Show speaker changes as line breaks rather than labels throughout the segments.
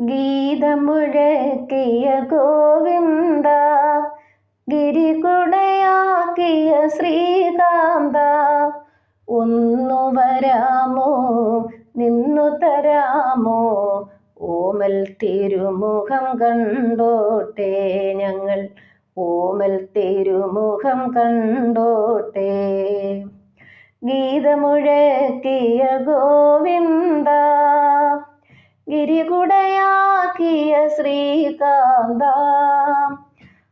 ഗീതമുഴക്കിയ ഗോവിന്ദ ഗിരികുടയാക്കിയ ശ്രീകാന്ത. ഒന്നു വരാമോ നിന്നു തരാമോ ഓമൽ തിരുമുഖം കണ്ടോട്ടെ ഞങ്ങൾ. ഓമൽ തിരുമുഖം കണ്ടോട്ടെ. ഗീതമുഴക്കിയ ഗോവിന്ദ ഗിരികുടയാക്കിയ ശ്രീകാന്ത.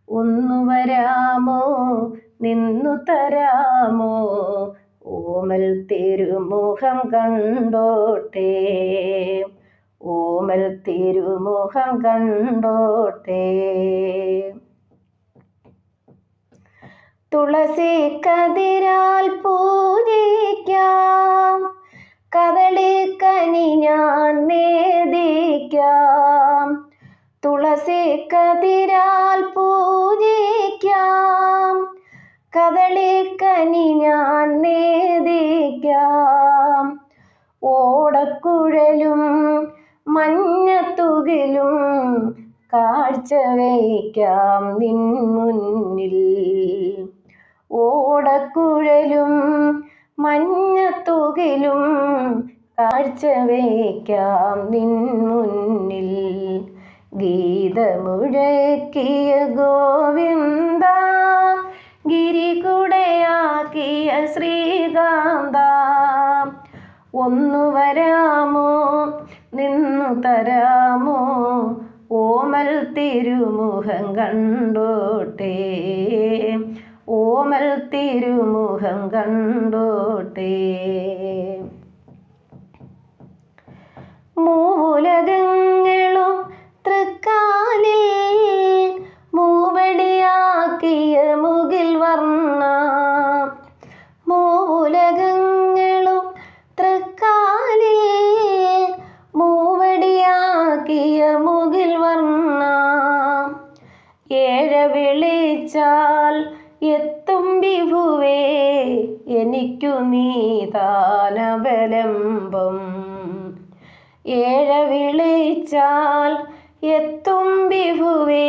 ഒന്നു വരാമോ? നിന്നു തരാമോ? ഓമൽ തിരുമുഖം കണ്ടോട്ടെ. ഓമൽ തിരുമുഖം കണ്ടോട്ടെ. തുളസി കതിരാൽ തുളസി കതിരാൽ പൂജിക്കാം. കദളിക്കനി ഞാൻ നേദിക്കാം. ഓടക്കുഴലും മഞ്ഞത്തുകിലും കാഴ്ച വയ്ക്കാം നിൻ മുന്നിൽ. ഓടക്കുഴലും മഞ്ഞത്തുകിലും കാഴ്ച വയ്ക്കാം നിൻ മുന്നിൽ. ഗീതമുഴക്കിയ ഗോവിന്ദ ഗിരികുടയാക്കിയ ശ്രീകാന്ത. ഒന്നു വരാമോ നിന്നു തരാമോ ഓമൽ തിരുമുഖം കണ്ടോട്ടെ. ഓമൽ തിരുമുഖം കണ്ടോട്ടെ. മൂലകങ്ങളും മൂവടിയാക്കിയ മുകിൽ വർണ. ഏഴ വിളിച്ചാൽ എത്തും വിഭുവേ എനിക്കു നീതാനബലംബം ഏഴ വിളിച്ചാൽ എത്തും വിഭുവേ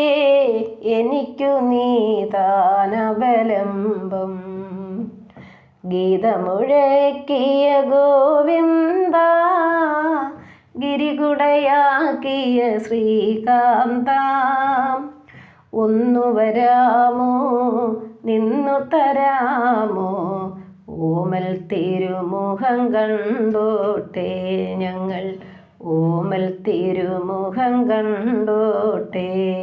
എനിക്കു നീതാനബലംബം ഗീതമുഴക്കിയ ഗോവിന്ദ ഗിരികുടയാക്കിയ ശ്രീകാന്ത. ഒന്നു വരാമോ? നിന്നു തരാമോ? ഓമൽ തിരുമുഖം കണ്ടോട്ടെ ഞങ്ങൾ. ഓമൽ തിരുമുഖം കണ്ടോട്ടെ.